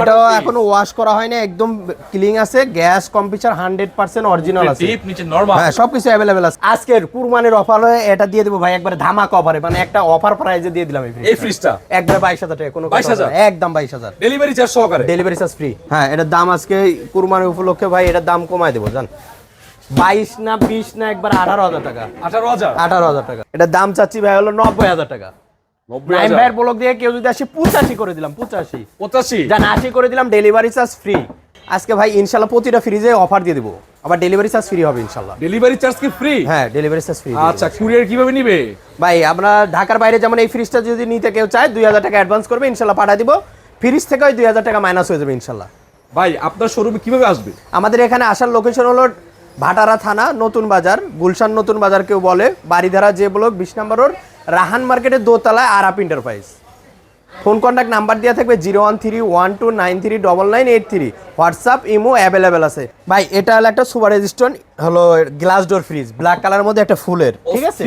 এটাও এখনও ওয়াশ করা হয়নি একদম ক্লিন আছে gas computer hundred percent original আছে। ডিপ নিচে নরমাল হ্যাঁ সবকিছু অ্যাভেলেবেল আছে। আজকের কুরবানির অফার হয়ে এটা দিয়ে দেবো ভাই একবারে ধামাকা অফারে মানে একটা অফার প্রাইজে দিয়ে দিলাম এই। ফ্রিজটা একবারে বাইশ হাজার টাকা কোনো 22,000 একদম বাইশ হাজার। ডেলিভারি চার্জ সহকারে? ডেলিভারি চার্জ ফ্রি হ্যাঁ। এটার দাম আজকে কুরবানির উপলক্ষে ভাই এটার দাম কমায় দেবো জান। বাইশ না বিশ না একবার আঠারো হাজার টাকা। আঠারো হাজার? আঠারো হাজার টাকা। এটার দাম চাচ্ছি ভাই হলো নব্বই হাজার টাকা। ভাইয়ের ব্লক দিয়ে কেউ যদি আসে পঁচাশি করে দিলাম পঁচাশি। পঁচাশি? জান আশি করে দিলাম ডেলিভারি চার্জ ফ্রি আজকে ভাই ইনশাল্লাহ প্রতিটা ফ্রিজে অফার দিয়ে দেবো। আবার ডেলিভারি চার্জ ফ্রি হবে ইনশাল্লাহ। ডেলিভারি চার্জ কি ফ্রি হ্যাঁ ডেলিভারি চার্জ ফ্রি আচ্ছা কুরিয়ার কীভাবে নিবে? ভাই আমরা ঢাকার বাইরে যেমন এই ফ্রিজটা যদি নিতে কেউ চায় দুই হাজার টাকা অ্যাডভান্স করবে ইনশাল্লাহ পাঠিয়ে দিব। ফ্রিজ থেকে ওই দুই হাজার টাকা মাইনাস হয়ে যাবে ইনশাল্লাহ। ভাই আপনার শোরুমে কীভাবে আসবে? আমাদের এখানে আসার লোকেশন হলো ভাটারা থানা নতুন বাজার গুলশান নতুন বাজার কেউ বলে বাড়িধারা যে ব্লক বিশ নম্বর রোড রাহান মার্কেটের দোতলায় আরাপ এন্টারপ্রাইজ ফোন কন্ট্যাক্ট নাম্বার দেওয়া থাকবে zero one three one two nine three double nine eight three. WhatsApp imo available আছে। ভাই এটা হলো একটা সুপার রেজিস্টন হলো glass door fridge. Black colour মধ্যে একটা ফুলের ঠিক আছে।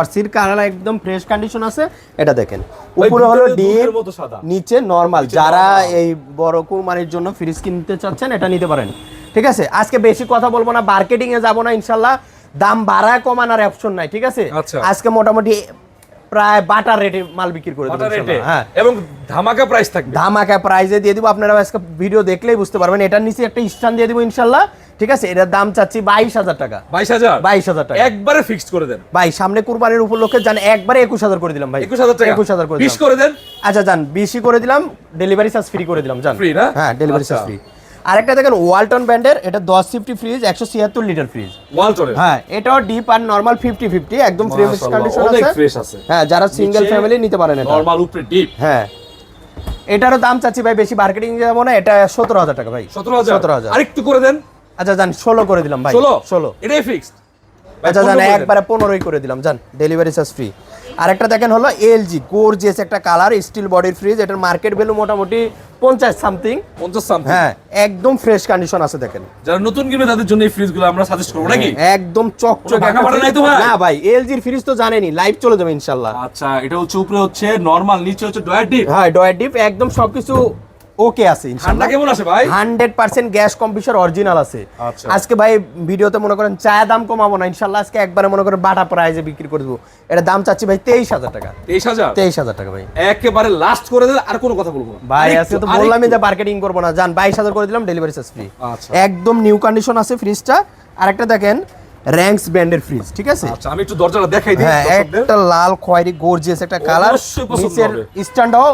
অস্থির কালার একদম ফ্রেশ কন্ডিশন আছে। এটা দেখেন। উপরে হলো ডিপ মতো সাদা। নিচে নর্মাল যারা এই বড় কুরবানির জন্য ফ্রিজ কিনতে চাচ্ছেন এটা নিতে পারেন। ঠিক আছে? আজকে বেশি কথা বলব না মার্কেটিং এ যাব না ইনশাল্লাহ দাম বাড়ায় কমানোর অপশন নাই ঠিক আছে? আচ্ছা। আজকে মোটামুটি প্রায় বাটার রেটে মাল বিক্রি করে দেবো। হ্যাঁ। এবং ধামাকা প্রাইস থাকবে? ধামাকা প্রাইজে দিয়ে দিব। আপনারা আজকে ভিডিও দেখলেই বুঝতে পারবেন। এটার নিচে একটা স্ট্যান্ড দিয়ে দিব ইনশাল্লাহ। ঠিক আছে? এটার দাম চাচ্ছি বাইশ হাজার টাকা। বাইশ হাজার? বাইশ হাজার টাকা। একবারে ফিক্সড করে দেন। ভাই সামনে কুরবানির উপলক্ষে জান একবারে একুশ হাজার করে দিলাম ভাই। একুশ হাজার টাকা? একুশ হাজার করে দিলাম। করে দেন? আচ্ছা জান বেশি করে দিলাম। ডেলিভারি চার্জ ফ্রি করে দিলাম জান। Free না? হ্যাঁ ডেলিভারি চার্জ। ফ্রি আরেকটা দেখেন ওয়ালটন ব্র্যান্ডের এটা দশ ফিফটি ফ্রিজ একশো ছিয়াত্তর লিটার ফ্রিজ হ্যাঁ এটাও ডিপ আর নর্মাল ফিফটি ফিফটি একদম ফ্রেশ কন্ডিশন আছে। হ্যাঁ যারা সিঙ্গেল ফ্যামিলি নিতে পারেন এটা। নরমাল উপরে ডিপ হ্যাঁ। এটারও দাম চাচ্ছি ভাই বেশি মার্কেটিং যাব না এটা সতেরো হাজার টাকা ভাই। সতেরো হাজার? সতেরো হাজার। আরেকটু করে দেন। আচ্ছা জান ষোলো করে দিলাম ভাই ষোলো? ষোলো। এটাই ফিক্সড আচ্ছা জান একবারে পনেরোই করে দিলাম জান ডেলিভারি চার্জ ফ্রি আরেকটা দেখেন হলো এলজি গোর্জিয়াস একটা কালার স্টিল বডির ফ্রিজ এটার মার্কেট ভ্যালু মোটামুটি পঞ্চাশ সামথিং পঞ্চাশ সামথিং হ্যাঁ একদম ফ্রেশ কন্ডিশন আছে দেখেন। যারা নতুন কিনবে তাদের জন্য এই ফ্রিজগুলো আমরা সাজেস্ট করব নাকি? একদম চকচকে কোনো ভাঙা নাই তো ভাই? না ভাই এলজির ফ্রিজ তো জানেনি লাইভ চলে যাবে ইনশাল্লাহ। আচ্ছা এটা হচ্ছে উপরে হচ্ছে নরমাল নিচে হচ্ছে ডয়ার ডিপ হ্যাঁ ডয়ার ডিপ একদম সবকিছু ওকে আছে ঠান্ডা ইনশাল্লাহ কেমন আছে ভাই? Hundred percent gas computer original আছে। আচ্ছা। আজকে ভাই ভিডিওতে মনে করেন চায়ের দাম কমাবো না ইনশাল্লাহ আজকে একবারে মনে করেন বাটা প্রাইজে বিক্রি করে দেবো। এটা দাম চাচ্ছি ভাই তেইশ হাজার টাকা। তেইশ হাজার? তেইশ হাজার টাকা ভাই। একেবারে লাস্ট করে দেন আর কোনো কথা বলব না। ভাই আজকে তো বললামই যে মার্কেটিং করব না। বাইশ হাজার করে দিলাম ডেলিভারি চার্জ ফ্রি। একদম নিউ কন্ডিশন আছে ফ্রিজটা আরেকটা দেখেন র্যাঙ্কস ব্র্যান্ডের ফ্রিজ ঠিক আছে? আচ্ছা আমি একটু দরজাটা দেখাই দিই হ্যাঁ একটা লাল খয়েরি গর্জিয়াস একটা কালার নিচের। স্ট্যান্ডও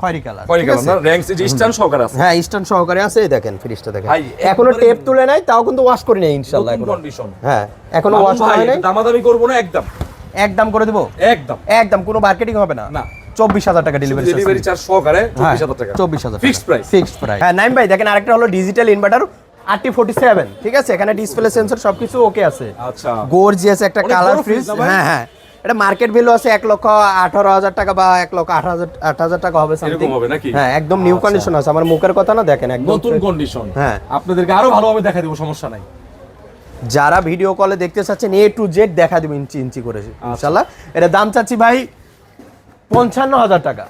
খয়েরি কালার। খয়েরি ঠিক কালার আছে? র্যাঙ্কস যে স্ট্যান্ড সহকারে আছে। হ্যাঁ স্ট্যান্ড সহকারে আছে এই দেখেন ফ্রিজটা দেখেন। এখনও টেপ তুলে নাই তাও কিন্তু ওয়াশ করি নাই ইনশাআল্লাহ এখনও কন্ডিশন হ্যাঁ এখনও ওয়াশ করি নাই দামাদামি করব না একদম। একদম করে দেবো? একদম। একদম কোনো মার্কেটিং হবে না। না। চব্বিশ হাজার টাকা ডেলিভারি ডেলিভারি চার্জ সহকারে চব্বিশ হাজার টাকা। চব্বিশ হাজার ফিক্সড প্রাইস ফিক্সড প্রাইস হ্যাঁ নাইম ভাই দেখেন আরেকটা হলো digital inverter RT forty seven ঠিক আছে? এখানে ডিসপ্লে সেন্সর সবকিছু ওকে আছে। আচ্ছা। গর্জিয়াস একটা কালার ফ্রিজ? হ্যাঁ হ্যাঁ। এটা মার্কেট ভ্যালু আছে এক লক্ষ আঠারো হাজার টাকা বা এক লক্ষ আট হাজার আট হাজার টাকা হবে। এরকম হবে নাকি? হ্যাঁ একদম নিউ আচ্ছা। কন্ডিশন আছে আমার মুখের কথা না দেখেন একদম নতুন কন্ডিশন হ্যাঁ। আপনাদেরকে আরও ভালোভাবে দেখা দেবো সমস্যা নাই যারা ভিডিও কলে দেখতে চাচ্ছেন এ টু জেড দেখা দেবো ইঞ্চি ইঞ্চি করে আচ্ছা। ইনশাল্লাহ এটা দাম চাচ্ছি ভাই পঞ্চান্ন হাজার টাকা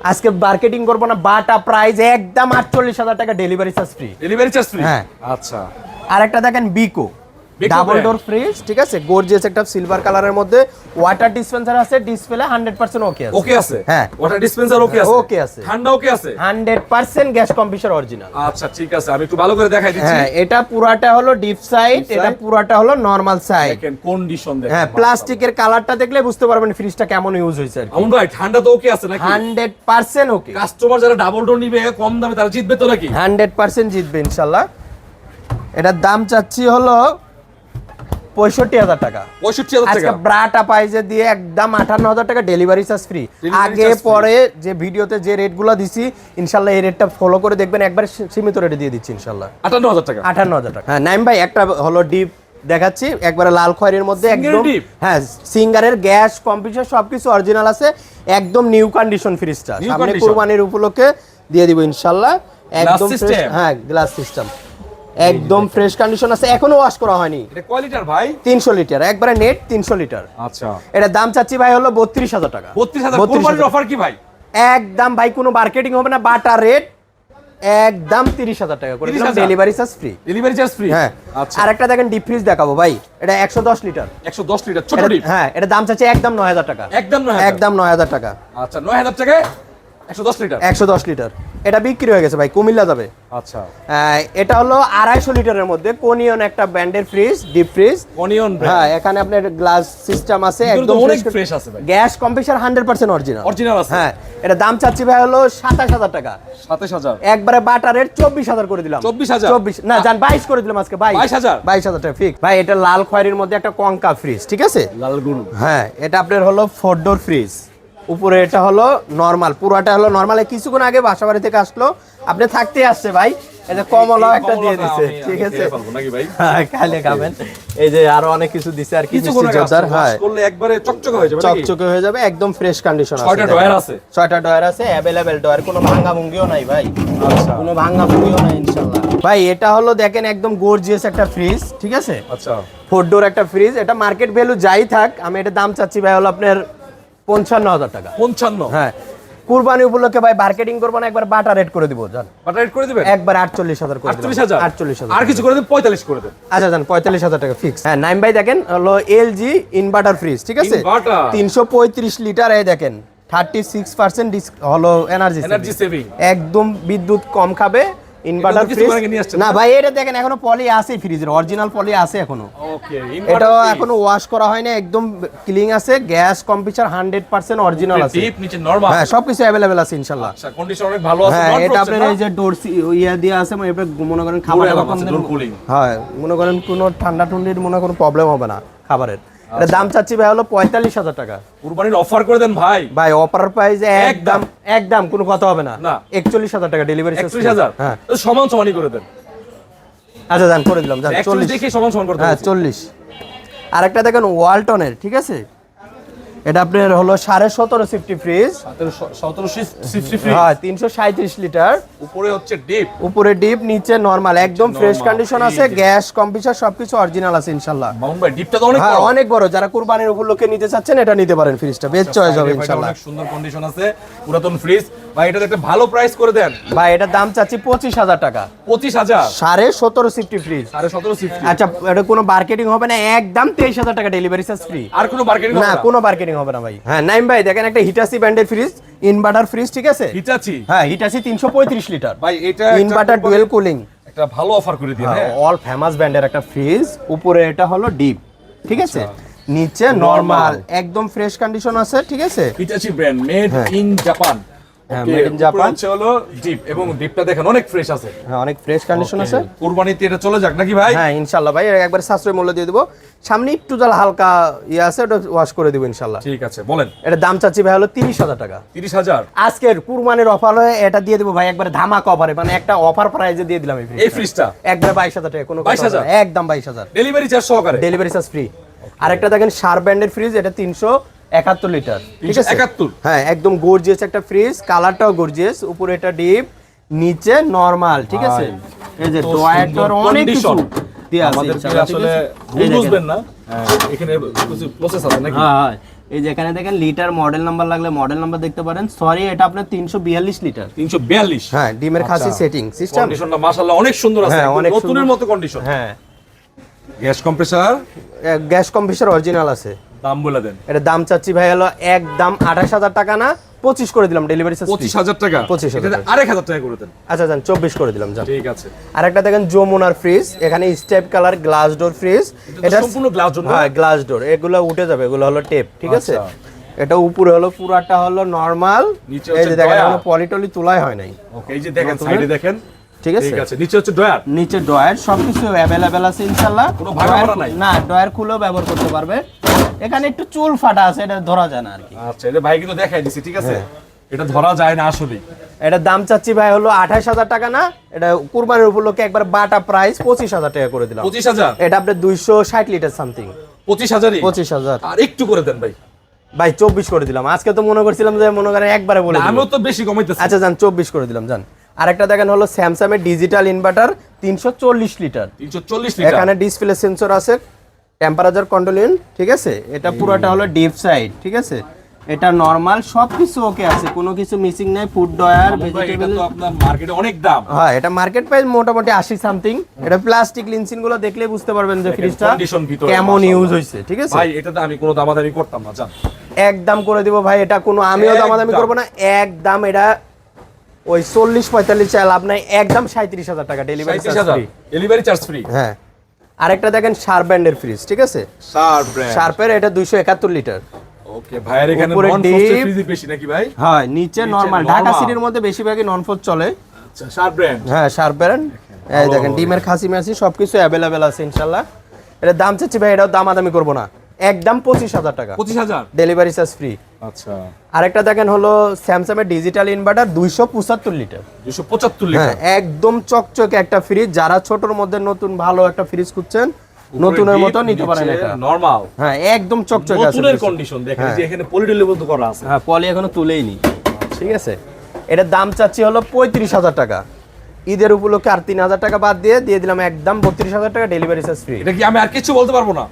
আজকে মার্কেটিং করব না বাটা প্রাইস একদম আটচল্লিশ হাজার টাকা delivery charge free delivery charge free হ্যাঁ। আচ্ছা আর একটা দেখেন বিকো ডাবল ডোর ফ্রিজ ঠিক আছে? গর্জিয়াস একটা সিলভার কালারের মধ্যে ওয়াটার ডিসপেন্সার আছে ডিসপ্লে হান্ড্রেড পার্সেন্ট ওকে আছে। ওকে আছে? হ্যাঁ। ওয়াটার ডিসপেন্সার ওকে আছে? Okay আছে। ঠান্ডা ওকে আছে? Hundred percent gas computer original আচ্ছা ঠিক আছে আমি একটু ভালো করে দেখাই দিচ্ছি। হ্যাঁ এটা পুরাটা হলো ডিপ সাইড এটা। পুরাটা হলো নর্মাল সাইড দেখেন কন্ডিশন দেখেন হ্যাঁ প্লাস্টিকের কালারটা দেখলে বুঝতে পারবেন ফ্রিজটা কেমন ইউজ হয়েছে আর আমন ভাই ঠান্ডা তো ওকে আছে নাকি? হান্ড্রেড পার্সেন্ট ওকে কাস্টমার যারা ডাবল ডোর নিবে কম দামে তারা জিতবে তো নাকি? হান্ড্রেড পার্সেন্ট জিতবে ইনশাল্লাহ। এটার দাম চাচ্ছি হলো পঁয়ষট্টি হাজার টাকা। পঁয়ষট্টি হাজার টাকা? ব্রাটা পাইজে দিয়ে একদম আঠান্ন হাজার টাকা ডেলিভারি চার্জ ফ্রি আগে। পরে যে ভিডিওতে যে রেটগুলো দিছি ইনশাল্লাহ এই রেটটা ফলো করে দেখবেন একবার সীমিত রেটে দিয়ে দিচ্ছি ইনশাল্লাহ। আটান্ন হাজার টাকা? আঠান্ন হাজার টাকা। হ্যাঁ নাইম ভাই একটা হলো ডিপ দেখাচ্ছি একবারে লাল খয়েরির মধ্যে একদম হ্যাঁ সিঙ্গারের গ্যাস কম্পিউটার সবকিছু অরিজিনাল আছে একদম নিউ কন্ডিশন ফ্রিজটা সামনে কুরবানির উপলক্ষে দিয়ে দিব ইনশাল্লাহ। একদম হ্যাঁ গ্লাস সিস্টেম একদম ফ্রেশ কন্ডিশন আছে এখনও ওয়াশ করা হয়নি। এটা কোয়ালিটার ভাই? তিনশো লিটার একবারে নেট তিনশো লিটার আচ্ছা। এটা দাম চাচ্ছি ভাই হলো বত্রিশ হাজার টাকা। বত্রিশ হাজার 32,000 কোরবানির অফার কি ভাই? একদম ভাই কোনো মার্কেটিং হবে না বাটা রেট একদম তিরিশ হাজার টাকা করে দিলাম delivery charge free delivery charge free হ্যাঁ। আচ্ছা। আর একটা দেখেন ডিপ ফ্রিজ দেখাবো ভাই এটা একশো দশ লিটার 110 লিটার ছোট ডিপ হ্যাঁ এটা দাম চাচ্ছে একদম নয় হাজার টাকা। একদম 9000 একদম নয় হাজার টাকা। আচ্ছা 9000 টাকায় 110 লিটার একশো দশ লিটার এটা বিক্রি হয়ে গেছে ভাই কুমিল্লা যাবে। আচ্ছা। এটা হলো আড়াইশো লিটারের মধ্যে কোনিয়ন একটা ব্র্যান্ডের ফ্রিজ ডিপ ফ্রিজ অনিয়ন হ্যাঁ এখানে আপনার গ্লাস সিস্টেম আছে একদম অনেক fresh আছে ভাই। Gas compressor hundred percent original original আছে। হ্যাঁ এটা দাম চাচ্ছি ভাই হলো সাতাশ হাজার টাকা। 27000 একবারে বাটারের চব্বিশ হাজার করে দিলাম। 24,000? চব্বিশ না জান বাইশ করে দিলাম আজকে বাইশ। 22,000? বাইশ হাজার টাকা ফিক্স ভাই এটা লাল খয়েরির মধ্যে একটা কঙ্কা ফ্রিজ ঠিক আছে? লাল গরু। হ্যাঁ এটা আপনার হলো ফোর ডোর ফ্রিজ উপরে এটা হলো নর্মাল পুরোটা হলো নর্মাল কিছুক্ষণ আগে বাসা বাড়ি থেকে আসলো। আপনি থাকতে আসছে ভাই। যে কমলাও একটা দিয়ে দিছে ঠিক আছে? নাকি হ্যাঁ খাইলে খাবেন। এই যে আরও অনেক কিছু দিছে আর কিছু জর্দার হ্যাঁ। করলে একবারে চকচকে হয়ে যাবে চকচকে হয়ে যাবে একদম ফ্রেশ কন্ডিশন আছে। ছয়টা ডয়ার আছে? ছয়টা ডয়ার আছে অ্যাভেলেবেল ডয়ার কোনো ভাঙা ভুঙ্গিও নাই ভাই। আচ্ছা। কোনো ভাঙা ভুঙ্গিও নাই ইনশাআল্লাহ। ভাই এটা হলো দেখেন একদম গর্জিয়াস একটা ফ্রিজ ঠিক আছে? আচ্ছা। ফোর ডোর একটা ফ্রিজ এটা মার্কেট ভ্যালু যাই থাক আমি এটা দাম চাচ্ছি ভাই হলো আপনার পঞ্চান্ন হাজার টাকা। 55 হ্যাঁ। কুরবানি উপলক্ষে ভাই মার্কেটিং করব না একবার বাটা রেট করে দিব জান। বাটা রেট করে দিবেন? একবার আটচল্লিশ হাজার করে দিলাম। 48000 আটচল্লিশ হাজার আর কিছু করে দেন 45 করে দেন। আচ্ছা জান পঁয়তাল্লিশ হাজার টাকা ফিক্স হ্যাঁ নাইম ভাই দেখেন হলো এলজি ইনভার্টার ফ্রিজ ঠিক আছে? তিনশো পঁয়ত্রিশ লিটার এই দেখেন থার্টি সিক্স পার্সেন্ট হলো এনার্জি এনার্জি সেভিং একদম বিদ্যুৎ কম খাবে ইনভার্টার ফ্রিজ না না? ভাই এটা দেখেন এখনও পলি আছে ফ্রিজের অরিজিনাল পলি আছে এখনও। ওকে এটাও এখনও ওয়াশ করা হয়নি একদম ক্লিন আছে gas computer hundred percent original আছে। ডিপ নিচে নরমাল হ্যাঁ সবকিছু অ্যাভেলেবেল আছে ইনশাল্লাহ। আচ্ছা কন্ডিশন অনেক ভালো আছে হ্যাঁ এটা আপনার এই যে ডোর ইয়া দিয়ে আছে মানে এবার মনে করেন খাবার। হ্যাঁ মনে করেন কোনো ঠান্ডা ঠুন্ডির মনে কোনো প্রবলেম হবে না খাবারের। এটা দাম চাচ্ছি ভাই হলো পঁয়তাল্লিশ হাজার টাকা। কুরবানির অফার করে দেন ভাই। ভাই অফার প্রাইস একদম একদম। কোনো কথা হবে না। একচল্লিশ হাজার টাকা ডেলিভারি 31000 হ্যাঁ। তো সমান সমানই করে দেন। আচ্ছা যান করে দিলাম যান চল্লিশ। দেখে সমান সমান করে হ্যাঁ চল্লিশ। আরেকটা দেখেন ওয়ালটনের ঠিক আছে? এটা আপনার হলো সাড়ে সতেরো সিফটি ফ্রিজ হ্যাঁ তিনশো সাঁত্রিশ লিটার উপরে হচ্ছে ডিপ উপরে ডিপ নিচে নরমাল একদম ফ্রেশ কন্ডিশন আছে গ্যাস কম্পিউটার সবকিছু অরিজিনাল আছে ইনশাল্লাহ। ডিপটা তো অনেক হ্যাঁ বড়। অনেক বড়। যারা কুরবানির উপলক্ষে নিতে চাচ্ছেন এটা নিতে পারেন ফ্রিজটা বেশ চয়েস হবে এ ভাই ইনশাল্লাহ সুন্দর কন্ডিশন আছে। পুরাতন ফ্রিজ ভাই এটা একটা ভালো প্রাইস করে দেন। ভাই এটার দাম চাচ্ছি পঁচিশ হাজার টাকা। 25000 সাড়ে সতেরো সিফটি ফ্রিজ সাড়ে সতেরো সিফটি আচ্ছা এটা কোনো মার্কেটিং হবে না একদম তেইশ হাজার টাকা ডেলিভারি চার্জ ফ্রি আর কোনো মার্কেটিং না কোনো মার্কেটিং হবে না ভাই। হ্যাঁ নাইম ভাই দেখেন একটা হিটাসি ব্র্যান্ডের ফ্রিজ ইনভার্টার ফ্রিজ ঠিক আছে? হিটাচি হ্যাঁ হিটাসি তিনশো পঁয়ত্রিশ লিটার। ভাই এটা ইনভার্টার ডুয়েল কুলিং একটা ভালো অফার করে দিন হ্যাঁ অল ফেমাস ব্র্যান্ডের একটা ফ্রিজ উপরে এটা হলো ডিপ ঠিক আছে? নিচে নরমাল একদম ফ্রেশ কন্ডিশন আছে ঠিক আছে? Hitachi brand made. In Japan হ্যাঁ, made in Japan। হচ্ছে হলো ডিপ এবং ডিপটা দেখেন অনেক ফ্রেশ আছে। হ্যাঁ অনেক ফ্রেশ কন্ডিশন আছে। কুরবানিতে এটা চলে যাক নাকি ভাই? হ্যাঁ ইনশাল্লাহ ভাই একবার সাশ্রয় মূল্য দিয়ে দেবো। সামনে একটু জাল হালকা ইয়ে আছে ওটা ওয়াশ করে দেবো ইনশাল্লাহ ঠিক আছে বলেন। এটা দাম চাচ্ছি ভাই হলো তিরিশ হাজার টাকা। তিরিশ হাজার? আজকের কুরবানির অফার হয়ে এটা দিয়ে দেবো ভাই একবার ধামাক অফারে মানে একটা অফার প্রাইজে দিয়ে দিলাম এই এই ফ্রিজটা। ফ্রিজটা একবার বাইশ হাজার টাকা কোনো 22,000 22,000 একদম বাইশ হাজার। ডেলিভারি চার্জ সহকারে? ডেলিভারি চার্জ ফ্রি আরেকটা দেখেন শার ব্র্যান্ডের ফ্রিজ এটা তিনশো একাত্তর লিটার ঠিক আছে? 371 হ্যাঁ একদম গর্জিয়াস একটা ফ্রিজ কালারটাও গর্জিয়াস উপরে এটা ডিপ নিচে নরমাল ঠিক আছে? এই যে ডয়ারটার অনেক কিছু। দেয়া আছে আমাদেরকে আসলে। বুঝবেন না। হ্যাঁ, এখানে কিছু প্রসেস আছে নাকি? হ্যাঁ হ্যাঁ। এই যে এখানে দেখেন লিটার মডেল নাম্বার লাগলে মডেল নাম্বার দেখতে পারেন। সরি এটা আপনার তিনশো বিয়াল্লিশ লিটার তিনশো বিয়াল্লিশ। হ্যাঁ ডিমের খাসি সেটিং সিস্টেম কন্ডিশনটা মাশাআল্লাহ অনেক সুন্দর আছে। হ্যাঁ, অনেক নতুনের। মতো কন্ডিশন হ্যাঁ। Gas compressor gas computer original আছে। দাম বলে দেন। এটা দাম চাচ্ছি ভাই হলো একদম আঠাশ হাজার টাকা না পঁচিশ করে দিলাম ডেলিভারি চার্জ পঁচিশ হাজার টাকা? 25,000 এটাতে আরেক হাজার টাকা করে দেন। আচ্ছা যান চব্বিশ করে দিলাম যান। ঠিক আছে। আরেকটা দেখেন যমুনার ফ্রিজ এখানে step colour glass door fridge এটা সম্পূর্ণ গ্লাস জন্য হ্যাঁ গ্লাস ডোর এগুলো উঠে যাবে এগুলো হলো টেপ ঠিক আছে? আচ্ছা। এটা উপরে হলো পুরাটা হলো নরমাল এই যে দেখেন। পলিটলি তোলাই হয় নাই। ওকে এই যে দেখেন সাইডে দেখেন। ঠিক আছে? ঠিক আছে নিচে হচ্ছে ডয়ার নিচে ডয়ার সবকিছু আছে কোনো ডয়ার- নাই? না ডয়ার খুলেও ব্যবহার করতে পারবে। এখানে একটু চুল ফাটা আছে এটা ধরা যায় না আর কি। আচ্ছা এটা ভাই কিন্তু দেখাই দিছি ঠিক আছে? হ্যাঁ। এটা ধরা যায় না আসলে এটার দাম চাচ্ছি ভাই হলো আঠাশ হাজার টাকা না এটা কুরবানির উপলক্ষে একবার বাটা প্রাইস পঁচিশ হাজার টাকা করে দিলাম। পঁচিশ হাজার? এটা আপনার দুইশো ষাট লিটার সামথিং পঁচিশ হাজারই? পঁচিশ হাজার। আর একটু করে দেন ভাই। ভাই চব্বিশ করে দিলাম। আজকে তো মনে করছিলাম যে মনে করেন একবারে বলে। আমিও তো বেশি কমাইতেছি। আচ্ছা যান চব্বিশ করে দিলাম যান। আরেকটা দেখেন হলো স্যামসাং এর ডিজিটাল ইনভার্টার তিনশো চল্লিশ লিটার তিনশো চল্লিশ লিটার এখানে ডিসপ্লে সেন্সর আছে টেম্পারেচার কন্ট্রোল ঠিক আছে? এটা পুরোটা হলো ডিপ সাইড ঠিক আছে? এটা নর্মাল সব কিছু ওকে আছে কোনো কিছু মিসিং নাই ফুড ডয়ার এটা ভেজিটেবল তো আপনার মার্কেটে অনেক দাম। হ্যাঁ এটা মার্কেট প্রাইস মোটামুটি আশি সামথিং এটা প্লাস্টিক লিনসিনগুলো দেখলে বুঝতে পারবেন যে ফ্রিজটা কেমন ইউজ হয়েছে ঠিক আছে? ভাই এটাতে আমি কোনো দামাদামি করতাম না জান। একদম করে দিব ভাই এটা কোনো আমিও। দামাদামি করব না একদম এটা ওই চল্লিশ পঁয়তাল্লিশ চাল আপনার একদম সাঁত্রিশ হাজার টাকা ডেলিভারি ডেলিভারি চার্জ ফ্রি হ্যাঁ। আরেকটা দেখেন শার্প ব্যান্ডের ফ্রিজ ঠিক আছে? শার্প ব্র্যান্ড শার্পের এটা দুইশো একাত্তর লিটার ওকে ভাইয়ের এখানে নন। ফ্রস্টেড বেশি নাকি ভাই? হয় নিচে নর্মাল ঢাকা সিটির মধ্যে বেশিরভাগই নন ফোর চলে। আচ্ছা শার্প ব্র্যান্ড হ্যাঁ শার্প ব্যান্ড এই দেখেন ডিমের খাসি মাসি সবকিছু অ্যাভেলেবেল আছে ইনশাল্লাহ এটা দাম চাচ্ছি ভাই এটাও দামাদামি করব না। একদম পঁচিশ হাজার টাকা। পঁচিশ হাজার? ডেলিভারি চার্জ ফ্রি আচ্ছা। আরেকটা দেখেন হলো স্যামসাং এর ডিজিটাল ইনভার্টার দুইশো পঁচাত্তর লিটার দুশো পঁচাত্তর হ্যাঁ লিটার একদম চকচকে একটা ফ্রিজ যারা ছোটর মধ্যে নতুন ভালো একটা ফ্রিজ খুঁজছেন নতুনের মতো নিতে পারেন এটা। নরমাল হ্যাঁ একদম চকচকে আছে নতুনের কন্ডিশন দেখেন হ্যাঁ। যে এখানে পলিডেলি বন্ধ করা আছে। হ্যাঁ পলি এখনও তুলেই নি ঠিক আছে। এটার দাম চাচ্ছি হলো পঁয়ত্রিশ হাজার টাকা। ঈদের উপলক্ষে আর তিন হাজার টাকা বাদ দিয়ে দিয়ে দিলাম একদম বত্রিশ হাজার টাকা ডেলিভারি চার্জ ফ্রি এটা কি আমি আর কিছু বলতে পারব না?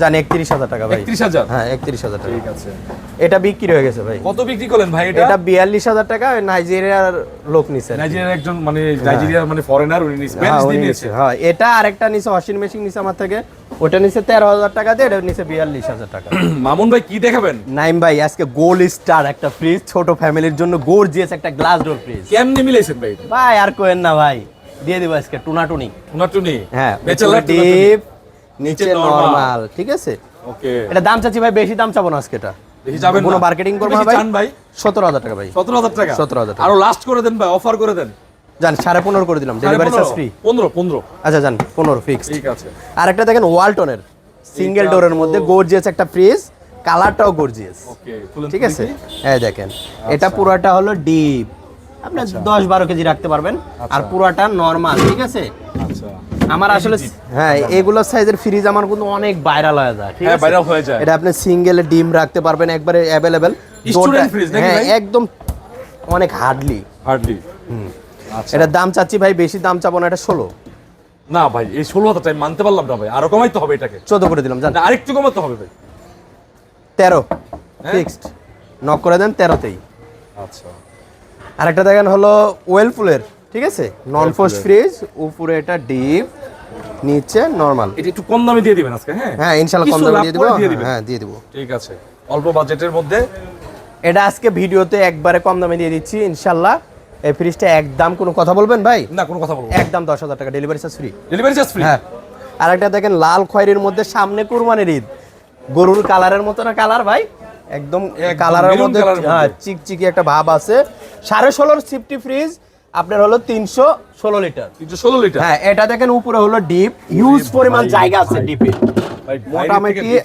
জান একত্রিশ হাজার টাকা ভাই। একত্রিশ হাজার? হ্যাঁ একত্রিশ হাজার টাকা। ঠিক আছে। এটা বিক্রি হয়ে গেছে ভাই। কত বিক্রি করলেন ভাই এটা? এটা বিয়াল্লিশ হাজার টাকা নাইজেরিয়ার লোক নিছে নাইজেরিয়ার একজন মানে নাইজেরিয়ার মানে ফরেনার উনি নিছে হ্যাঁ, বেঞ্চ নিছে, হ্যাঁ। এটা আরেকটা নিচে ওয়াশিং মেশিন নিচে আমার থেকে। ওটা তেরো হাজার টাকা দিয়ে এটা বিয়াল্লিশ হাজার টাকা। মামুন ভাই কি দেখাবেন? নাইম ভাই আজকে গোল স্টার একটা ফ্রিজ ছোট ফ্যামিলির জন্য গর্জিয়াস একটা গ্লাস ডোর ফ্রিজ কেমনে মিলাইছেন ভাই ভাই আর কোয়েন না ভাই। দিয়ে দিব আজকে টুনাটুনি। উনাটুনি হ্যাঁ নিচে নরমাল ঠিক আছে? ওকে। এটা দাম চাচ্ছি ভাই বেশি দাম চাবো না আজকে এটা। দেখি যাবেন কোনো মার্কেটিং করব না ভাই। চান ভাই। সতেরো হাজার টাকা ভাই। 17000 টাকা? 17,000 টাকা। আরও লাস্ট করে দেন ভাই অফার করে দেন। জান সাড়ে পনেরো করে দিলাম। ডেলিভারি চার্জ ফ্রি 15 15 আচ্ছা জান পনেরো ফিক্স ঠিক আছে। আর একটা দেখেন ওয়ালটনের সিঙ্গেল ডোরের মধ্যে গর্জিয়াস একটা ফ্রিজ কালারটাও গর্জিয়াস ঠিক আছে। হ্যাঁ দেখেন এটা পুরোটা হলো ডিপ আপনার দশ বারো কেজি রাখতে পারবেন। আর পুরোটা নর্মাল ঠিক আছে? আচ্ছা। আমার আসলে হ্যাঁ এগুলো সাইজের ফ্রিজ আমার কিন্তু অনেক ভাইরাল হয়ে যায় হ্যাঁ, viral হয়ে যায়। এটা আপনি সিঙ্গেল ডিম রাখতে পারবেন একবারে অ্যাভেলেবেল Student fridge নাকি হ্যাঁ ভাই? একদম অনেক হার্ডলি হার্ডলি আচ্ছা। এটার দাম চাচ্ছি ভাই বেশি দাম চাবো না এটা ষোলো। না ভাই এই 16000 টাকা মানতে পারলাম না ভাই আরও কমাইতে হবে এটাকে। চোদ্দ করে দিলাম জান। আরেকটু কমাতে হবে ভাই। তেরো। হ্যাঁ? ফিক্সড নক করে দেন তেরোতেই। আচ্ছা। আরেকটা দেখেন হলো ওয়েলফুলের ঠিক আছে? নন ফোর্স ফ্রিজ উপরে এটা ডিপ নিচে নর্মাল এটা একটু কম দামে দিয়ে দিবেন আজকে হ্যাঁ? হ্যাঁ ইনশাল্লাহ কম দামে দিয়ে দিব। হ্যাঁ দিয়ে দিব। ঠিক আছে। অল্প বাজেটের মধ্যে। এটা আজকে ভিডিওতে একবারে কম দামে দিয়ে দিচ্ছি ইনশাল্লাহ। এই ফ্রিজটা একদম কোনো কথা বলবেন ভাই? না কোনো কথা বলব একদম দশ হাজার টাকা delivery charge free delivery charge free হ্যাঁ। আরেকটা দেখেন লাল খয়েরির মধ্যে সামনে কুরবানির ঈদ। গরুর কালারের মতো না কালার ভাই? একদম একদম কালারের মধ্যে কালারের মধ্যে। হ্যাঁ চিকচিকি একটা ভাব আছে। সাড়ে ষোলোর সিফটি ফ্রিজ আপনার হলো তিনশো ষোলো লিটার। তিনশো ষোলো লিটার? হ্যাঁ এটা দেখেন উপরে হলো ডিপ। হিউজ পরিমাণ জায়গা আছে ডিপে। মোটামুটি-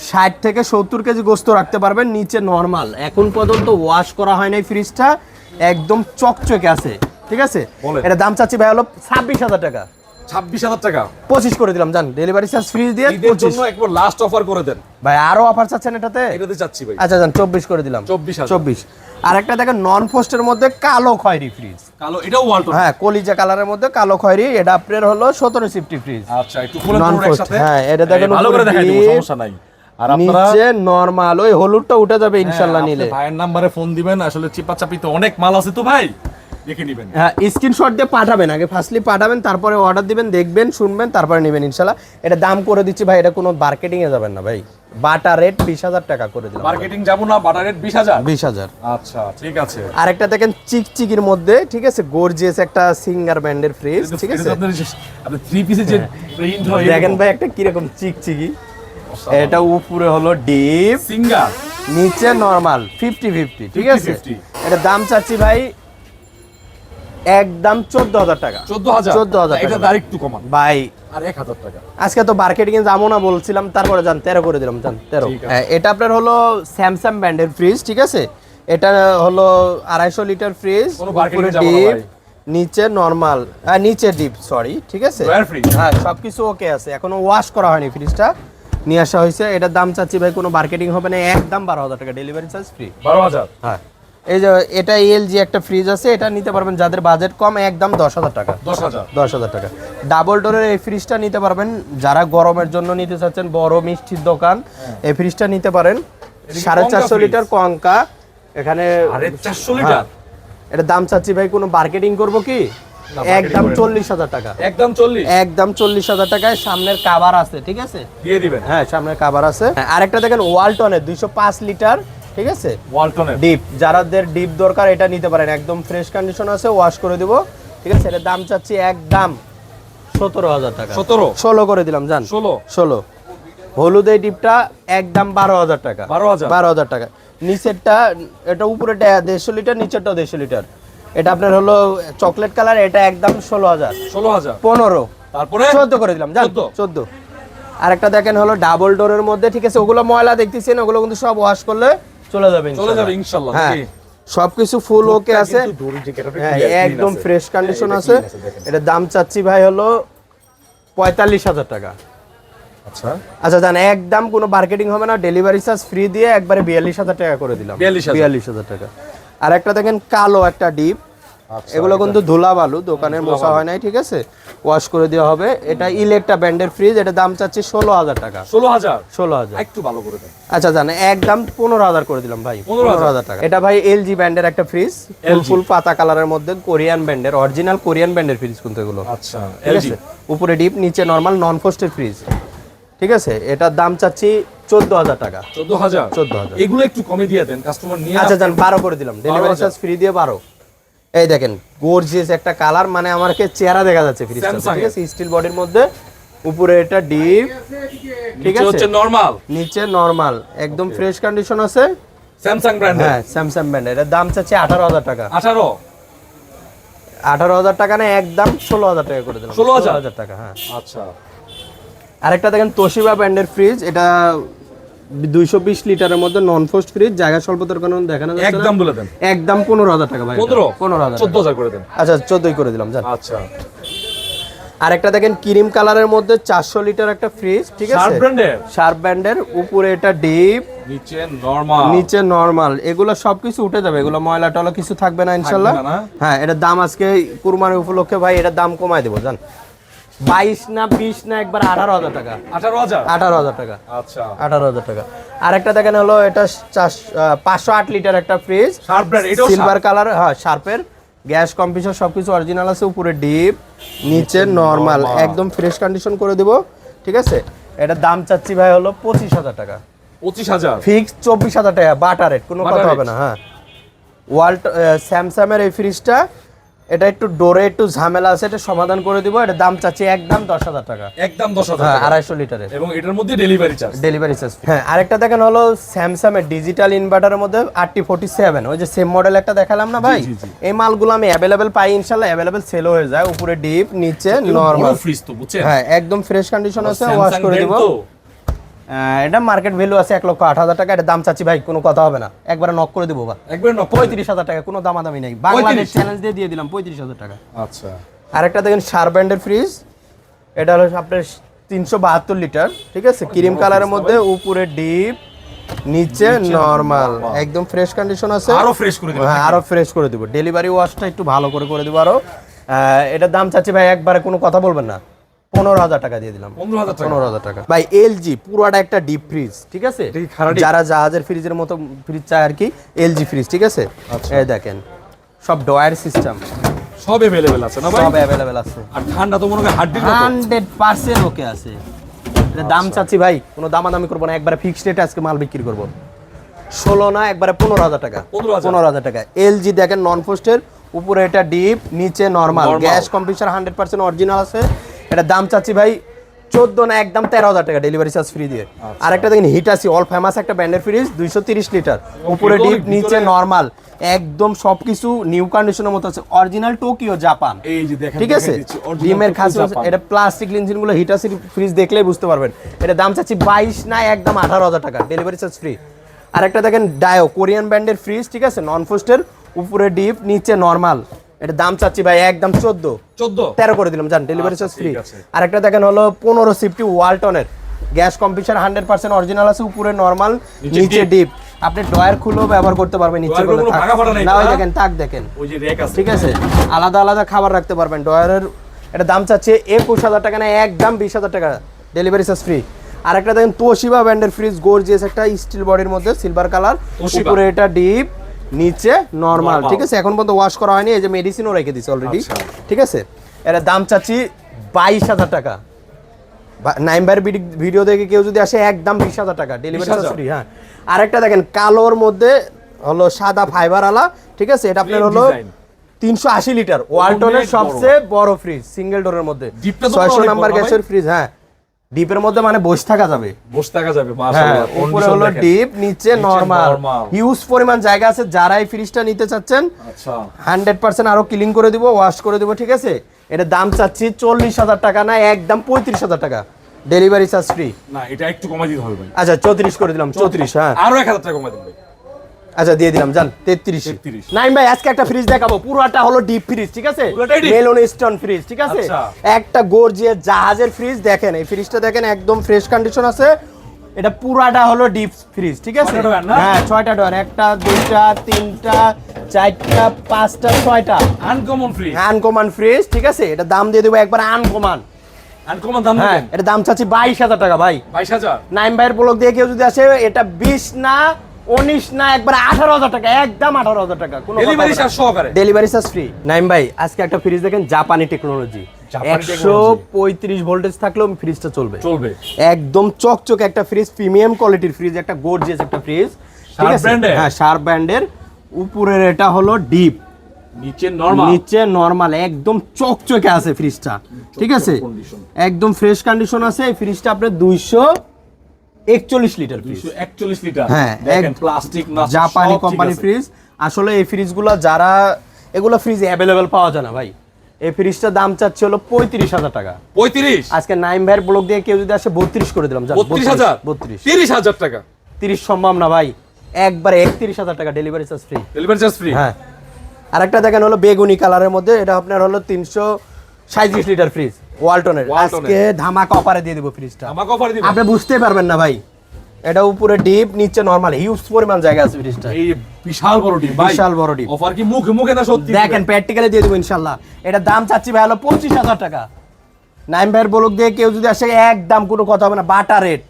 ষাট থেকে সত্তর কেজি গোস্ত রাখতে পারবেন নিচে নর্মাল এখন পর্যন্ত ওয়াশ করা হয় নাই ফ্রিজটা একদম চকচকে আছে। ঠিক আছে? এটা দাম চাচ্ছি ভাই হলো ছাব্বিশ হাজার টাকা। ছাব্বিশ হাজার টাকা? পঁচিশ করে দিলাম জান। ডেলিভারি চার্জ ফ্রি দিয়ে পঁচিশ। একবার লাস্ট অফার করে দেন। ভাই আরও অফার চাচ্ছেন এটাতে? এটাতে চাচ্ছি ভাই। আচ্ছা জান চব্বিশ করে দিলাম। 24,000 চব্বিশ। আর একটা দেখেন নন পোস্টের মধ্যে কালো খয়েরি ফ্রিজ কালো এটাও ওয়ালটন হ্যাঁ কলিজা কালারের মধ্যে কালো খয়েরি এটা আপনার হলো সতেরো সিফটি ফ্রিজ আচ্ছা একটু খুলে একসাথে। হ্যাঁ, এটা দেখেন ভালো করে দেখাই দেব সমস্যা নাই। আর আপনারা নিচে নরমাল ওই হলুদটা উঠে যাবে ইনশাআল্লাহ ইনশাল্লাহ নিলে। ভাইয়ের নাম্বারে ফোন দিবেন আসলে চিপা চাপিতে অনেক মাল আছে তো ভাই। দেখে নিবেন। হ্যাঁ স্ক্রিনশট দিয়ে পাঠাবেন আগে। ফার্স্টলি পাঠাবেন তারপরে অর্ডার দিবেন দেখবেন শুনবেন তারপরে নেবেন ইনশাল্লাহ। এটা দাম করে দিচ্ছি ভাই এটা কোনো মার্কেটিং এ যাবেন না ভাই। বাটা রেট বিশ হাজার টাকা করে দিলাম মার্কেটিং যাব না বাটার রেট বিশ হাজার? বিশ হাজার। আচ্ছা ঠিক আছে। আরেকটা দেখেন চিকচিকির মধ্যে ঠিক আছে গর্জিয়াস একটা সিঙ্গার ব্যান্ডের ফ্রিজ ঠিক আছে? আপনি থ্রি পিসে যে প্রিন্ট হয় দেখেন ভাই একটা কীরকম চিকচিকি। এটা উপরে হলো ডিপ সিঙ্গার নিচে নরমাল ফিফটি ফিফটি ঠিক আছে? 50-50 এটা দাম চাচ্ছি ভাই একদম চোদ্দ হাজার টাকা। চোদ্দ হাজার 14,000 এটা টাকা। আরেকটু কমান। ভাই আর এক হাজার টাকা। আজকে তো মার্কেটিং এ যাব না বলছিলাম তারপরে যান তেরো করে দিলাম যান তেরো। হ্যাঁ, এটা আপনার হলো স্যামসাং ব্র্যান্ডের ফ্রিজ ঠিক আছে? এটা হলো আড়াইশো লিটার ফ্রিজ ডিপ নিচে নর্মাল নিচে ডিপ সরি ঠিক আছে? হ্যাঁ সবকিছু ওকে আছে। এখনও ওয়াশ করা হয়নি ফ্রিজটা নিয়ে আসা হয়েছে। এটার দাম চাচ্ছি ভাই কোনো মার্কেটিং হবে না। একদম বারো হাজার টাকা ডেলিভারি চার্জ ফ্রি বারো হাজার? হ্যাঁ। এই যে এটা এলজি একটা ফ্রিজ আছে এটা নিতে পারবেন যাদের বাজেট কম একদম দশ হাজার টাকা। দশ হাজার। টাকা। ডাবল ডোরের এই ফ্রিজটা নিতে পারবেন যারা গরমের জন্য নিতে চাচ্ছেন বড় মিষ্টির দোকান এই ফ্রিজটা নিতে পারেন। সাড়ে চারশো লিটার কঙ্কা এখানে চারশো লিটার হ্যাঁ, এটা দাম চাচ্ছি ভাই কোনো মার্কেটিং করব কি? একদম চল্লিশ হাজার টাকা। একদম চল্লিশ? একদম চল্লিশ হাজার টাকায় সামনের কাবার আছে ঠিক আছে? দিয়ে দিবেন। হ্যাঁ সামনের কাবার আছে। হ্যাঁ, আরেকটা দেখেন ওয়ালটনের দুইশো পাঁচ লিটার ঠিক আছে? ওয়ালটনের ডিপ যারাদের ডিপ দরকার এটা নিতে পারেন। একদম ফ্রেশ কন্ডিশন আছে ওয়াশ করে দিব। ঠিক আছে? এটার দাম চাচ্ছি একদম সতেরো হাজার টাকা। সতেরো? ষোলো করে দিলাম জান। ষোলো? ষোলো। হলুদ এই ডিপটা একদম বারো হাজার টাকা। বারো হাজার? বারো হাজার টাকা। নিচেরটা এটা উপরে দেড়শো লিটার নিচেরটাও দেড়শো লিটার। এটা আপনার হলো চকলেট কালার এটা একদম ষোলো হাজার। ষোলো হাজার? পনেরো। তারপরে? চোদ্দ করে দিলাম জান। 14 চোদ্দ। আরেকটা দেখেন হলো ডাবল ডোরের মধ্যে ঠিক আছে? ওগুলো ময়লা দেখতেছেন ওগুলো কিন্তু সব ওয়াশ করলে চলে যাবে চলে যাবে। ইনশাল্লাহ। হ্যাঁ সবকিছু ফুল ওকে আছে। হ্যাঁ একদম ফ্রেশ কন্ডিশন হ্যাঁ, আছে। এটা দেখেন। এটার দাম চাচ্ছি ভাই হলো পঁয়তাল্লিশ হাজার টাকা। আচ্ছা। আচ্ছা জান একদম কোনো মার্কেটিং হবে না ডেলিভারি চার্জ ফ্রি দিয়ে একবারে বিয়াল্লিশ হাজার টাকা করে দিলাম। বিয়াল্লিশ হাজার। টাকা। আর একটা দেখেন কালো একটা ডিপ এগুলো কিন্তু ধুলা বালু দোকানের মশা হয় নাই ঠিক আছে? ওয়াশ করে দেওয়া হবে। এটা ইলেকট্রা ব্র্যান্ডের ফ্রিজ এটা দাম চাচ্ছি ষোলো হাজার টাকা। ষোলো হাজার? ষোলো হাজার। একটু ভালো করে দেন। আচ্ছা জান একদম পনেরো হাজার করে দিলাম ভাই 15,000 পনেরো হাজার। টাকা। এটা ভাই এলজি ব্র্যান্ডের একটা ফ্রিজ ফুল পাতা কালারের মধ্যে কোরিয়ান ব্র্যান্ডের অরিজিনাল কোরিয়ান ব্র্যান্ডের ফ্রিজ কিন্তু এগুলো। আচ্ছা ঠিক আছে? উপরে ডিপ নিচে নর্মাল নন ফোস্টের ফ্রিজ ঠিক আছে? এটার দাম চাচ্ছি চোদ্দ হাজার টাকা। চোদ্দ হাজার? 14,000 এগুলো একটু কমে দিয়ে দেন কাস্টমার নিয়ে আচ্ছা জান বারো করে দিলাম। ডেলিভারি চার্জ ফ্রি দিয়ে বারো। এই দেখেন গোর্জিয়াস একটা কালার মানে আমাকে চেহারা দেখা যাচ্ছে ফ্রিজটা ঠিক আছে? স্টিল বডির মধ্যে উপরে এটা ডিপ ঠিক আছে? হচ্ছে নরমাল নিচে নর্মাল একদম ফ্রেশ কন্ডিশন আছে। স্যামসাং ব্র্যান্ডের হ্যাঁ স্যামসাং ব্র্যান্ডের এর। দাম চাচ্ছে আঠারো হাজার টাকা। আঠারো? আঠারো হাজার টাকা না একদম ষোলো হাজার টাকা করে দিলাম। 16,000 হাজার? টাকা হ্যাঁ। আচ্ছা। আরেকটা দেখেন তোশিবা ব্র্যান্ডের ফ্রিজ এটা দুইশো বিশ লিটারের মধ্যে নন ফোস্ট ফ্রিজ জায়গা স্বল্পতার কারণে দেখানো যাচ্ছে না। একদম বলে দেন। একদম পনেরো হাজার টাকা ভাই। পনেরো? পনেরো হাজার চোদ্দ হাজার করে দেন। আচ্ছা চোদ্দই করে দিলাম জান আচ্ছা। আরেকটা দেখেন ক্রিম কালারের মধ্যে চারশো লিটার একটা ফ্রিজ ঠিক শার্প আছে ব্র্যান্ডের শার্প ব্র্যান্ডের উপরে এটা ডিপ নিচে নরমাল নিচে নর্মাল এগুলো সবকিছু উঠে যাবে এগুলো ময়লা টলা কিছু থাকবে না ইনশাল্লাহ? হ্যাঁ এটার দাম আজকে কুরবানির উপলক্ষে ভাই এটার দাম কমায় দেবো জান বাইশ না বিশ না একবার আঠারো হাজার টাকা। আঠারো হাজার? আঠারো হাজার টাকা। আচ্ছা। আঠারো হাজার টাকা। আরেকটা দেখেন হলো এটা পাঁচশো আট লিটার একটা ফ্রিজ সিলভার কালার হ্যাঁ শার্পের গ্যাস কম্পিউটার সবকিছু অরিজিনাল আছে উপরে ডিপ নিচে নর্মাল একদম ফ্রেশ কন্ডিশন করে দিব ঠিক আছে? এটার দাম চাচ্ছি ভাই হলো পঁচিশ হাজার টাকা। পঁচিশ হাজার? ফিক্স চব্বিশ হাজার টাকা বাটার রেট কোনো কথা হবে না হ্যাঁ। ওয়াল্ট স্যামসাংয়ের এই ফ্রিজটা এটা একটু ডোরে একটু ঝামেলা আছে এটা সমাধান করে দিব এটা দাম চাচ্ছি একদম দশ হাজার টাকা। একদম দশ হাজার হ্যাঁ। আড়াইশো লিটারের। এবং এটার মধ্যে ডেলিভারি চার্জ ডেলিভারি চার্জ হ্যাঁ আরেকটা দেখেন হলো স্যামসাং এর ডিজিটাল ইনভার্টারের মধ্যে আরটি ফোর্টি সেভেন ওই যে সেম মডেল একটা দেখালাম না ভাই। এই মালগুলো আমি অ্যাভেলেবেল পাই ইনশাল্লাহ অ্যাভেলেবেল সেল হয়ে যায় উপরে ডিপ নিচে নর্মাল ফ্রিজ তো বুঝছেন? হ্যাঁ একদম ফ্রেশ কন্ডিশন আছে ওয়াশ করে দিব। এটা মার্কেট ভ্যালু আছে এক লক্ষ আট হাজার টাকা এটা দাম চাচ্ছি ভাই কোনো কথা হবে না। একবারে নক করে দেবো বা। একবার পঁয়ত্রিশ হাজার টাকা কোনো দামাদামি নেই। বাংলাদেশ চ্যালেঞ্জ দিয়ে দিয়ে দিলাম পঁয়ত্রিশ হাজার টাকা। আচ্ছা। আরেকটা দেখেন শার ব্র্যান্ডের ফ্রিজ এটা হলো আপনার তিনশো বাহাত্তর লিটার ঠিক আছে? ক্রিম কালারের মধ্যে উপরে ডিপ নিচে নর্মাল একদম ফ্রেশ কন্ডিশন আছে। আরও ফ্রেশ করে দিবেন হ্যাঁ আরও ফ্রেশ করে দিব। ডেলিভারি ওয়াশটা একটু ভালো করে করে দিব আরও। এটার দাম চাচ্ছি ভাই একবারে কোনো কথা বলবেন না। পনেরো হাজার টাকা দিয়ে দিলাম। পনেরো হাজার টাকা? ভাই এলজি পুরাটা একটা ডিপ ফ্রিজ ঠিক আছে? যারা জাহাজের ফ্রিজের মতো ফ্রিজ চায় আর কি এলজি ফ্রিজ ঠিক আছে? আচ্ছা। এই দেখেন সব ডয়ার সিস্টেম সব অ্যাভেলেবেল আছে না ভাই? সব অ্যাভেলেবেল আছে। আর ঠান্ডা তো মনে হয় মতো ওকে আছে। এটা দাম চাচ্ছি ভাই কোনো দামাদামি করব না একবারে ফিক্সড রেটে আজকে মাল বিক্রি করব। ষোলো না একবারে পনেরো হাজার টাকা। 15,000 পনেরো হাজার টাকা। এলজি দেখেন নন পোস্টের উপরে এটা ডিপ নিচে normal gas computer hundred percent original আছে। এটা দাম চাচ্ছি ভাই চোদ্দ না একদম তেরো হাজার টাকা ডেলিভারি চার্জ ফ্রি দিয়ে। আচ্ছা। আর একটা দেখেন হিটাসি অল ফেমাস একটা ব্র্যান্ডের ফ্রিজ দুইশো তিরিশ লিটার উপরে ডিপ নিচে নর্মাল একদম সবকিছু নিউ কন্ডিশনের মতো আছে। অরিজিনাল টোকিও জাপান এই যে দেখেন ঠিক আছে? ডিমের খাস এটা প্লাস্টিক লিনজিনগুলো হিটাসির ফ্রিজ দেখলেই বুঝতে পারবেন। এটা দাম চাচ্ছি বাইশ না একদম আঠারো হাজার টাকা ডেলিভারি চার্জ ফ্রি আর একটা দেখেন ডায়ো কোরিয়ান ব্র্যান্ডের ফ্রিজ ঠিক আছে? নন ফোস্টের উপরে ডিপ নিচে নর্মাল এটা দাম চাচ্ছি ভাই একদম চোদ্দ। চোদ্দ? তেরো করে দিলাম জান ডেলিভারি চার্জ ফ্রি আর একটা দেখেন হলো পনেরো সিফটি ওয়ালটনের gas computer hundred percent original আছে উপরে নর্মাল নিচে নিচে ডিপ আপনি ডয়ার খুলেও ব্যবহার করতে পারবেন করলে কোনো না ওই দেখেন তাক দেখেন। ওই যে রেক আছে। ঠিক আছে? আলাদা আলাদা খাবার রাখতে পারবেন। ডয়ারের এটা দাম চাচ্ছে একুশ হাজার টাকা না একদম বিশ হাজার টাকা। ডেলিভারি চার্জ ফ্রি আর একটা দেখেন তোশিবা ব্র্যান্ডের ফ্রিজ গর্জিয়াস একটা স্টিল বডির মধ্যে সিলভার কালার উপরে এটা ডিপ নিচে নরমাল। ঠিক আছে? এখন পর্যন্ত ওয়াশ করা হয়নি এই যে মেডিসিনও রেখে দিছে অলরেডি। ঠিক আছে? এর দাম চাচ্ছি বাইশ হাজার টাকা। বা- নাইম ভাইয়ের ভিডিও দেখে কেউ যদি আসে একদম বিশ হাজার টাকা। ডেলিভারি 20,000 ফ্রি হ্যাঁ। আরেকটা দেখেন কালোর মধ্যে হলো সাদা ফাইবার আলা ঠিক আছে? এটা আপনার হলো। তিনশো আশি লিটার ওয়ালটনের। সবচেয়ে বড় ফ্রিজ সিঙ্গেল ডোরের মধ্যে। ছয়শো নাম্বার গ্যাসের ফ্রিজ হ্যাঁ। ডিপের মধ্যে মানে বসে থাকা যাবে। বসে থাকা যাবে হ্যাঁ মাশাআল্লাহ উপরে হলো ডিপ নিচে নরমাল। হিউজ পরিমাণ জায়গা আছে যারা এই ফ্রিজটা নিতে চাচ্ছেন আচ্ছা। হান্ড্রেড পার্সেন্ট আরও ক্লিন করে দিব ওয়াশ করে দিব ঠিক আছে? এটা দাম চাচ্ছি চল্লিশ হাজার টাকা না একদম পঁয়ত্রিশ হাজার টাকা। ডেলিভারি চার্জ ফ্রি না এটা একটু কমাই দিতে হবে আচ্ছা চৌত্রিশ করে দিলাম চৌত্রিশ। হ্যাঁ। আরও এক হাজার টাকা কমাই ভাই আচ্ছা দিয়ে দিলাম জান তেত্রিশ। 33 নাইম ভাই আজকে একটা ফ্রিজ দেখাবো। পুরোটা হলো ডিপ ফ্রিজ ঠিক আছে? মেলন স্টোন ফ্রিজ ঠিক আছে? আচ্ছা। একটা গর্জিয়াস জাহাজের ফ্রিজ দেখেন এই ফ্রিজটা দেখেন একদম ফ্রেশ কন্ডিশন আছে। এটা পুরাটা হলো ডিপ ফ্রিজ ঠিক আছে? হ্যাঁ ছয়টা ডয়ার একটা দুইটা তিনটা চারটা পাঁচটা ছয়টা। আনকমন ফ্রি আনকমান ফ্রিজ ঠিক আছে? এটা দাম দিয়ে দেবো একবার আনকমান আনকমন দাম হ্যাঁ এটা দাম চাচ্ছি বাইশ হাজার টাকা ভাই। বাইশ হাজার? নাইম ভাইয়ের ব্লক দিয়ে কেউ যদি আসে এটা বিশ না উনিশ না একবার আঠারো হাজার টাকা একদম আঠারো হাজার টাকা কোনো ডেলিভারি চার্জ সহকারে? ডেলিভারি চার্জ ফ্রি নাইম ভাই আজকে একটা ফ্রিজ দেখেন জাপানি টেকনোলজি একশো পঁয়ত্রিশ ভোল্টেজ থাকলেও ফ্রিজটা চলবে। চলবে। একদম চকচকে একটা ফ্রিজ প্রিমিয়াম কোয়ালিটির ফ্রিজ একটা গোর্জিয়াস একটা ফ্রিজ ঠিক আছে? হ্যাঁ শার্প ব্র্যান্ডের উপরের এটা হলো ডিপ নিচে নরমাল নিচে নরমাল একদম চকচকে আছে ফ্রিজটা ঠিক আছে? একদম ফ্রেশ কন্ডিশন আছে। এই ফ্রিজটা আপনার দুইশো একচল্লিশ লিটার 241 লিটার। হ্যাঁ, প্লাস্টিক জাপানি কোম্পানি ফ্রিজ আসলে এই ফ্রিজগুলো যারা এগুলো ফ্রিজ অ্যাভেলেবেল পাওয়া যায় না ভাই। এই ফ্রিজটার দাম চাচ্ছে হলো পঁয়ত্রিশ হাজার টাকা। 35 আজকে নাইম ভাইয়ের ব্লক দিয়ে কেউ যদি আসে বত্রিশ করে দিলাম। যান, 32000 বত্রিশ 30000 টাকা। তিরিশ সম্ভব না ভাই। একবারে একত্রিশ হাজার টাকা delivery charge free delivery charge free হ্যাঁ। আরেকটা দেখেন হলো বেগুনি কালারের মধ্যে এটা আপনার হলো তিনশো সাঁত্রিশ লিটার ফ্রিজ ওয়ালটনের। আজকে ধামাকা অফারে দিয়ে দেবো ফ্রিজটা আমাকে অফার দিবেন আপনি বুঝতে পারবেন না ভাই। এটা উপরে ডিপ নিচে নরমাল হিউজ পরিমাণ জায়গা আছে ফ্রিজটা এই বিশাল বড় ভাই। বিশাল বড় ডিম। অফার কি মুখে মুখে না সত্যি? দেখেন প্র্যাকটিক্যালি দিয়ে দেবো ইনশাল্লাহ। এটা দাম চাচ্ছি ভাই হলো পঁচিশ হাজার টাকা। নাইম ভাইয়ের বলক দিয়ে কেউ যদি আসে এক দাম কোনো কথা হবে না। বাটা রেট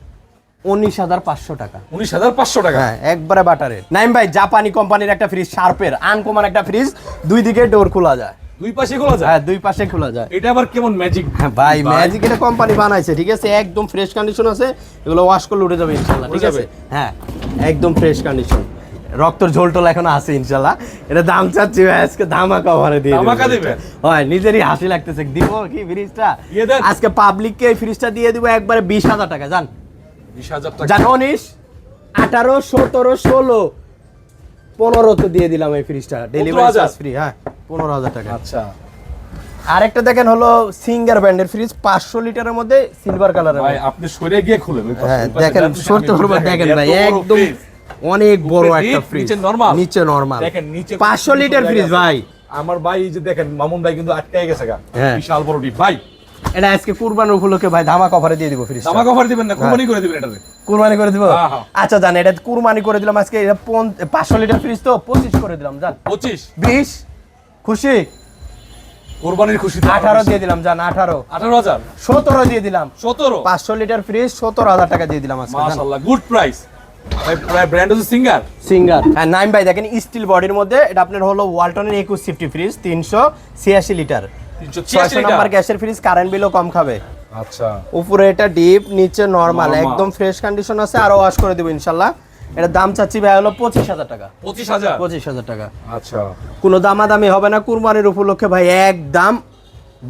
উনিশ হাজার পাঁচশো টাকা। উনিশ হাজার পাঁচশো টাকা? হ্যাঁ একবারে বাটা রেট নাইম ভাই জাপানি কোম্পানির একটা ফ্রিজ শার্পের আনকমন একটা ফ্রিজ দুই দিকে ডোর খোলা যায়। দুই পাশে খোলা যায়? হ্যাঁ দুই পাশে খোলা যায়। এটা আবার কেমন ম্যাজিক হ্যাঁ ভাই ম্যাজিক এটা কোম্পানি বানাইছে ঠিক আছে? একদম ফ্রেশ কন্ডিশন আছে এগুলো ওয়াশ করলে উঠে যাবে ঠিক আছে? হ্যাঁ একদম ফ্রেশ কন্ডিশন রক্তর ঝোলটোল এখন আছে ইনশাল্লাহ। এটা দাম চাচ্ছি ভাই আজকে ধামাকা দিয়ে ধামাকা। দিবেন? হয় নিজেরই হাসি লাগতেছে। দিব কি ফ্রিজটা আজকে পাবলিককে এই ফ্রিজটা দিয়ে দিব একবারে বিশ হাজার টাকা জান। বিশ হাজার টাকা। জান উনিশ আঠারো সতেরো ষোলো পনেরো তো দিয়ে দিলাম এই ফ্রিজটা ডেলিভারি চার্জ ফ্রি হ্যাঁ। পনেরো হাজার টাকা। আচ্ছা। আরেকটা দেখেন হলো সিঙ্গার ব্র্যান্ডের ফ্রিজ পাঁচশো লিটারের মধ্যে সিলভার কালারের ভাই আপনি সরে গিয়ে খুলেন হ্যাঁ দেখেন সরতে দেখেন, ভাই একদম অনেক বড় একটা ফ্রিজ নিচে normal? নিচে নরমাল দেখেন নিচে পাঁচশো লিটার ফ্রিজ ভাই। আমার ভাই এই যে দেখেন মামুন ভাই কিন্তু আটকে গেছে গা। হ্যাঁ। বিশাল বড় ডিপ ভাই এটা আজকে কুরবানির উপলক্ষে ভাই ধামাক অফারে দিয়ে দিব ফ্রিজ আমাকে অফার দিবেন না কুরবানি করে দিবেন এটাতে। কুরবানি করে দিব? হ্যাঁ, হ্যাঁ। আচ্ছা জান এটা কুরবানি করে দিলাম আজকে এটা পাঁচশো লিটার ফ্রিজ তো পঁচিশ করে দিলাম জান। পঁচিশ? বিশ? খুশি? কোরবানির খুশি আঠারো দিয়ে দিলাম জান আঠারো। আঠারো হাজার? সতেরো দিয়ে দিলাম। সতেরো? পাঁচশো লিটার ফ্রিজ সতেরো হাজার টাকা দিয়ে দিলাম আজকে জান। মাশাল্লাহ গুড প্রাইস ভাই ব্র্যান্ড হচ্ছে সিঙ্গার সিঙ্গার হ্যাঁ নাইম ভাই দেখেন স্টিল বডির মধ্যে এটা আপনার হলো ওয়ালটনের একুশ ফিফটি ফ্রিজ তিনশো ছিয়াশি লিটার। ছয়শো নাম্বার গ্যাসের ফ্রিজ কারেন্ট বিলও কম খাবে। আচ্ছা। উপরে এটা ডিপ নিচে নরমাল একদম ফ্রেশ কন্ডিশন আছে আরও ওয়াশ করে দেবো ইনশাল্লাহ এটা দাম চাচ্ছি ভাই হলো পঁচিশ হাজার টাকা। পঁচিশ হাজার? পঁচিশ হাজার টাকা। আচ্ছা। কোনো দামাদামি হবে না কুরবানির উপলক্ষে ভাই একদম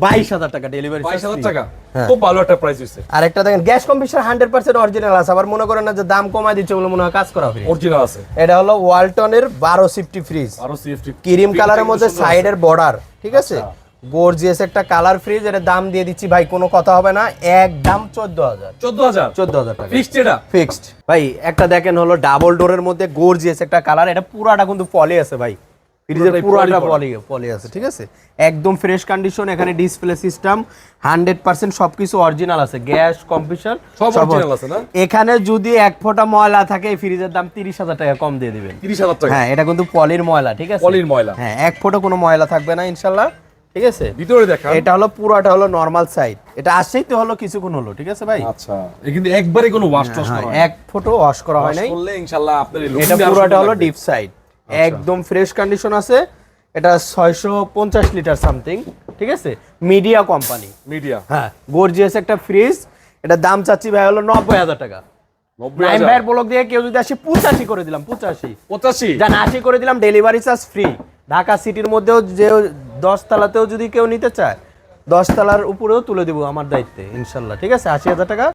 বাইশ হাজার টাকা ডেলিভারি বাইশ হাজার টাকা? হ্যাঁ। খুব ভালো একটা প্রাইস হচ্ছে আর একটা দেখেন gas computer hundred percent original আছে আবার মনে করেন না যে দাম কমায় দিচ্ছে বলে মনে হয় কাজ করা হবে অরিজিনাল আছে। এটা হলো ওয়ালটনের বারো সিফটি ফ্রিজ আরও সিএফটি ক্রিম কালারের মধ্যে সাইডের বর্ডার ঠিক আছে? আচ্ছা। গর্জিয়াস একটা কালার ফ্রিজ এর দাম দিয়ে দিচ্ছি ভাই কোনো কথা হবে না একদম চোদ্দ হাজার। চোদ্দ হাজার? চোদ্দ হাজার টাকা। ফিক্সড এটা? ফিক্সড ভাই একটা দেখেন হলো ডাবল ডোরের মধ্যে গর্জিয়াস একটা কালার এটা পুরাটা কিন্তু পলি আছে ভাই। ফ্রিজের পুরাটা পলি পলি আছে ঠিক আছে? একদম ফ্রেশ কন্ডিশন এখানে ডিসপ্লে সিস্টেম হান্ড্রেড পার্সেন্ট সবকিছু অরিজিনাল আছে। গ্যাস কম্পিউটার সব original আছে না? এখানে যদি এক ফোঁটা ময়লা থাকে এই ফ্রিজের দাম তিরিশ হাজার টাকা কম দিয়ে দিবেন। তিরিশ হাজার টাকা। হ্যাঁ এটা কিন্তু পলির ময়লা ঠিক আছে? পলির ময়লা। হ্যাঁ এক ফোঁটা কোনো ময়লা থাকবে না ইনশাল্লাহ। ঠিক আছে? ভিতরে দেখা এটা হলো পুরোটা হলো নর্মাল সাইড এটা আসছেই তো হলো কিছুক্ষণ হলো ঠিক আছে ভাই? আচ্ছা কিন্তু একবারে কোনো ওয়াশ টস হ্যাঁ, করা এক ফটো ওয়াশ করা হয় নাই। করলে ইনশাআল্লাহ আপনার এটা পুরোটা হলো ডিপ সাইড একদম ফ্রেশ কন্ডিশন আছে। এটা ছয়শো পঞ্চাশ লিটার সামথিং ঠিক আছে? মিডিয়া কোম্পানি মিডিয়া হ্যাঁ গর্জিয়াস একটা ফ্রিজ এটা দাম চাচ্ছি ভাই হলো নব্বই হাজার টাকা। ভাইয়ের ব্লক দিয়ে কেউ যদি আসে পঁচাশি করে দিলাম পঁচাশি। পঁচাশি? জান আশি করে দিলাম ডেলিভারি চার্জ ফ্রি ঢাকা সিটির মধ্যেও যে দশ তালাতেও যদি কেউ নিতে চায় দশ তালার উপরেও তুলে দেবো আমার দায়িত্বে, ইনশাল্লাহ। ঠিক আছে? আশি হাজার টাকা